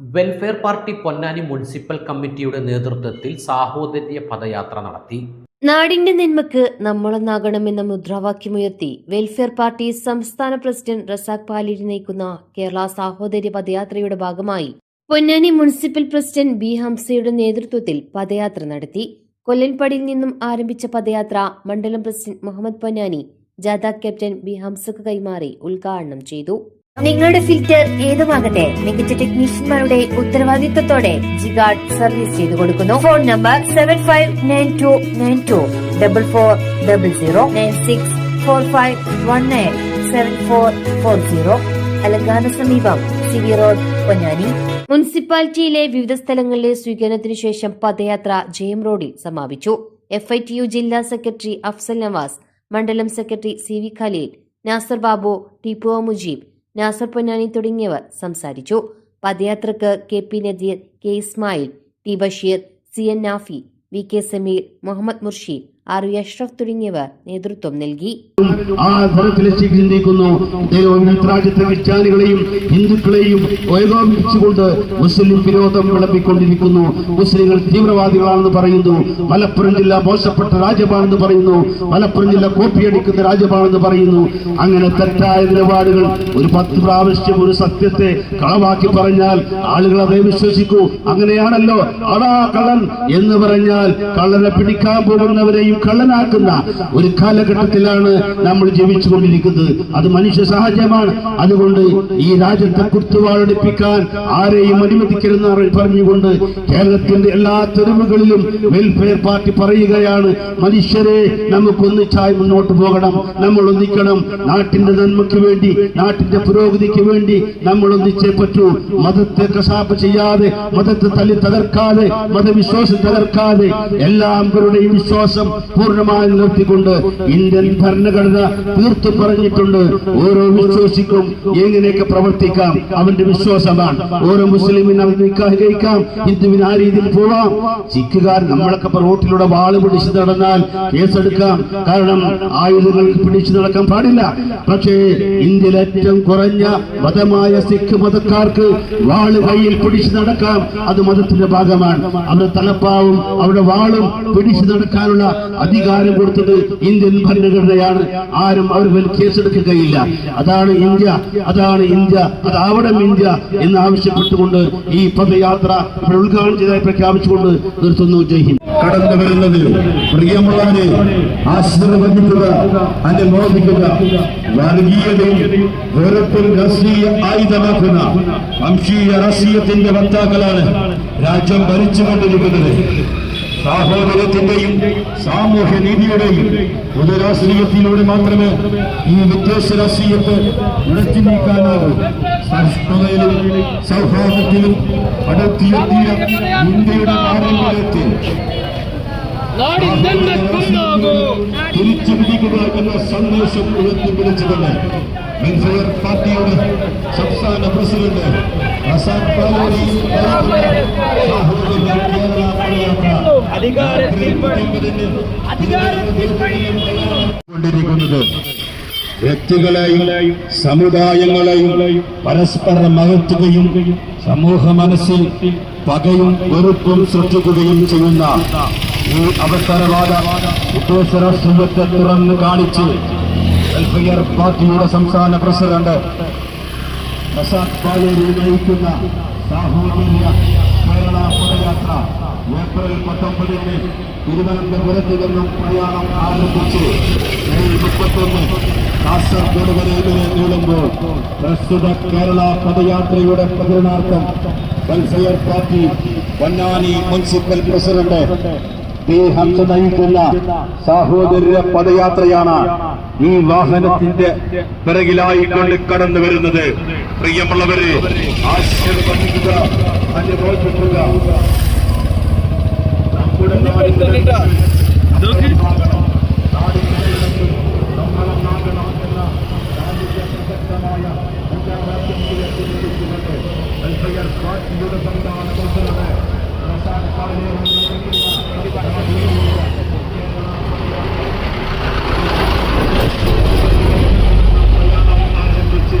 Welfare party Ponnani municipal കമ്മിറ്റിയുടെ നേതൃത്വത്തിൽ സാഹോദര്യ പദയാത്ര നടത്തി. നാടിന്റെ നന്മക്ക് നമ്മളൊന്നാകണമെന്ന മുദ്രാവാക്യമുയർത്തി വെൽഫെയർ പാർട്ടി സംസ്ഥാന പ്രസിഡന്റ് റസാഖ് പാലിരി നയിക്കുന്ന കേരള സാഹോദര്യ പദയാത്രയുടെ ഭാഗമായി പൊന്നാനി മുനിസിപ്പൽ പ്രസിഡന്റ് ബി ഹംസയുടെ നേതൃത്വത്തിൽ പദയാത്ര നടത്തി. കൊല്ലൻപടിയിൽ നിന്നും ആരംഭിച്ച പദയാത്ര മണ്ഡലം പ്രസിഡന്റ് മുഹമ്മദ് പൊന്നാനി ജാഥ ക്യാപ്റ്റൻ ബി ഹംസക്ക് കൈമാറി ഉദ്ഘാടനം ചെയ്തു. നിങ്ങളുടെ ഫിൽറ്റർ ഏതുമാകട്ടെ മികച്ച ടെക്നീഷ്യന്മാരുടെ ഉത്തരവാദിത്തത്തോടെ ജിഗാർഡ് സർവീസ് ചെയ്തു കൊടുക്കുന്നു. Phone number seven five nine two nine two double four double zero nine six four five one nine seven four four zero അലങ്കാന സമീപം സി വി റോഡ് പൊന്നാനി. മുനിസിപ്പാലിറ്റിയിലെ വിവിധ സ്ഥലങ്ങളിലെ സ്വീകരണത്തിനു ശേഷം പദയാത്ര ജയം റോഡിൽ സമാപിച്ചു. എഫ് ഐ ടി യു ജില്ലാ സെക്രട്ടറി അഫ്സൽ നവാസ് മണ്ഡലം secretary C V Khaleel Nasar Babu Tippu Mujeeb Nasar Ponnani തുടങ്ങിയവർ സംസാരിച്ചു. പദയാത്രക്ക് K P Nadeer K Ismail T Basheer C N Nafi V K Sameer Muhammad Murshid R Ashraf തുടങ്ങിയവർ നേതൃത്വം നൽകി. ആ തരത്തിലേക്ക് ചിന്തിക്കുന്നു രാജ്യത്തെ ക്രിസ്ത്യാനികളെയും ഹിന്ദുക്കളെയും ഏകോപിപ്പിച്ചുകൊണ്ട് മുസ്ലിം വിരോധം വിളമ്പിക്കൊണ്ടിരിക്കുന്നു. മുസ്ലിങ്ങൾ തീവ്രവാദികളാണെന്ന് പറയുന്നു. മലപ്പുറം ജില്ല മോശപ്പെട്ട രാജ്യമാണെന്ന് പറയുന്നു. മലപ്പുറം ജില്ല കോപ്പിയടിക്കുന്ന രാജ്യമാണെന്ന് പറയുന്നു. അങ്ങനെ തെറ്റായ നിലപാടുകൾ ഒരു പത്ത് പ്രാവശ്യം ഒരു സത്യത്തെ കളവാക്കി പറഞ്ഞാൽ ആളുകൾ അതേ വിശ്വസിക്കൂ. അങ്ങനെയാണല്ലോ. അതാ കള്ളൻ എന്ന് പറഞ്ഞാൽ കള്ളനെ പിടിക്കാൻ പോകുന്നവരെയും കള്ളനാക്കുന്ന ഒരു കാലഘട്ടത്തിലാണ് നമ്മൾ ജീവിച്ചുകൊണ്ടിരിക്കുന്നത്. അത് മനുഷ്യ സഹജമാണ്. അതുകൊണ്ട് ഈ രാജ്യത്തെ കുത്തുവാളടിപ്പിക്കാൻ ആരെയും അനുവദിക്കരുതെന്ന് പറഞ്ഞുകൊണ്ട് കേരളത്തിന്റെ എല്ലാ തെരുവുകളിലും വെൽഫെയർ പാർട്ടി പറയുകയാണ് മനുഷ്യരെ നമുക്കൊന്നിച്ചായി മുന്നോട്ട് പോകണം. നമ്മൾ ഒന്നിക്കണം നാട്ടിന്റെ നന്മയ്ക്ക് വേണ്ടി നാട്ടിന്റെ പുരോഗതിക്ക് വേണ്ടി നമ്മൾ ഒന്നിച്ചേ പറ്റൂ. മതത്തെ കസാപ്പ് ചെയ്യാതെ മതത്തെ തല്ലി തകർക്കാതെ മതവിശ്വാസം തകർക്കാതെ എല്ലാവരുടെയും വിശ്വാസം പൂർണമായി നിർത്തിക്കൊണ്ട് ഇന്ത്യൻ ഭരണഘടന തീർത്തു പറഞ്ഞിട്ടുണ്ട്. ഓരോ വിശ്വാസിക്കും എങ്ങനെയൊക്കെ പ്രവർത്തിക്കാം അവന്റെ വിശ്വാസമാണ് ഓരോ മുസ്ലിമിന് അവൻ നിക്കാഹ് കഴിക്കാം ഹിന്ദുവിന് ആ രീതിയിൽ പോവാം. സിഖുകാർ നമ്മളൊക്കെ റോട്ടിലൂടെ വാൾ പിടിച്ചു നടന്നാൽ കേസെടുക്കാം. കാരണം ആയുധങ്ങൾ പിടിച്ചു നടക്കാൻ പാടില്ല. പക്ഷേ ഇന്ത്യയിൽ ഏറ്റവും കുറഞ്ഞ മതമായ സിഖ് മതക്കാർക്ക് വാൾ കയ്യിൽ പിടിച്ചു നടക്കാം. അത് മതത്തിന്റെ ഭാഗമാണ്. അവരുടെ തലപ്പാവും അവരുടെ വാളും പിടിച്ചു നടക്കാനുള്ള അധികാരം കൊടുത്തത് ഇന്ത്യൻ ഭരണഘടനയാണ്. ആരും അവർ മേൽ കേസെടുക്കുകയില്ല. അതാണ് ഇന്ത്യ അതാണ് ഇന്ത്യ അതാവണം ഇന്ത്യ എന്ന് ആവശ്യപ്പെട്ടുകൊണ്ട് ഈ പദയാത്ര ഉദ്ഘാടനം ചെയ്തതായി പ്രഖ്യാപിച്ചുകൊണ്ട് നിർത്തുന്നു. ജയ് ഹിന്ദ്. കടന്നു വരുന്നത് പ്രിയമുള്ളവരെ ആശീർവദിക്കുക അനുമോദിക്കുക. വർഗീയതയും വെറുപ്പും രാഷ്ട്രീയ ആയുധമാക്കുന്ന വംശീയ രാഷ്ട്രീയത്തിന്റെ വക്താക്കളാണ് രാജ്യം ഭരിച്ചുകൊണ്ടിരിക്കുന്നത്. സാഹോദര്യത്തിന്റെയും സാമൂഹ്യ നീതിയുടെയും പൊതുരാഷ്ട്രീയത്തിലൂടെ മാത്രമേ ഈ വിദ്വേഷ രാഷ്ട്രീയത്തെ ഉണർത്തി നീക്കാനാകൂ. സഹിഷ്ണുതയിലും സൗഹാർദ്ദത്തിലും അടുത്തിയെത്തിയ ഇന്ത്യയുടെ നാടിലേക്ക് സന്ദേശം വെൽഫെയർ പാർട്ടിയുടെ സംസ്ഥാന പ്രസിഡന്റ് കൊണ്ടിരിക്കുന്നത് വ്യക്തികളെയും സമുദായങ്ങളെയും പരസ്പരം അകറ്റുകയും സമൂഹ മനസ്സിൽ പകയും വെറുപ്പും സൃഷ്ടിക്കുകയും ചെയ്യുന്ന ഈ അവസരവാദ ഉദ്ദേശ രാഷ്ട്രീയത്തെ തുറന്നു കാണിച്ച് വെൽഫെയർ പാർട്ടിയുടെ സംസ്ഥാന പ്രസിഡന്റ് പ്രസാദ് പാലേരി നയിക്കുന്ന സാഹോദര്യ കേരള പദയാത്ര ഏപ്രിൽ പത്തൊമ്പതിന് തിരുവനന്തപുരത്ത് നിന്നും പ്രയാണം ആരംഭിച്ച് മെയ് മുപ്പത്തൊന്ന് കാസർഗോഡ് വരെ നീളുമ്പോൾ പ്രസ്തുത കേരള പദയാത്രയുടെ പ്രചരണാർത്ഥം welfare party Ponnani municipal president P Hamza നയിക്കുന്ന സാഹോദര്യ പദയാത്രയാണ് ഈ വാഹനത്തിന്റെ പിറകിലായി കൊണ്ട് കടന്നു വരുന്നത്. പ്രിയമുള്ളവരെ ആശീർവദിക്കുക നമ്മുടെ നാടിന്റെ പാർട്ടിയുടെ സംസ്ഥാന പ്രസിഡന്റ് പ്രസാദ് പാലേരി ആരംഭിച്ച്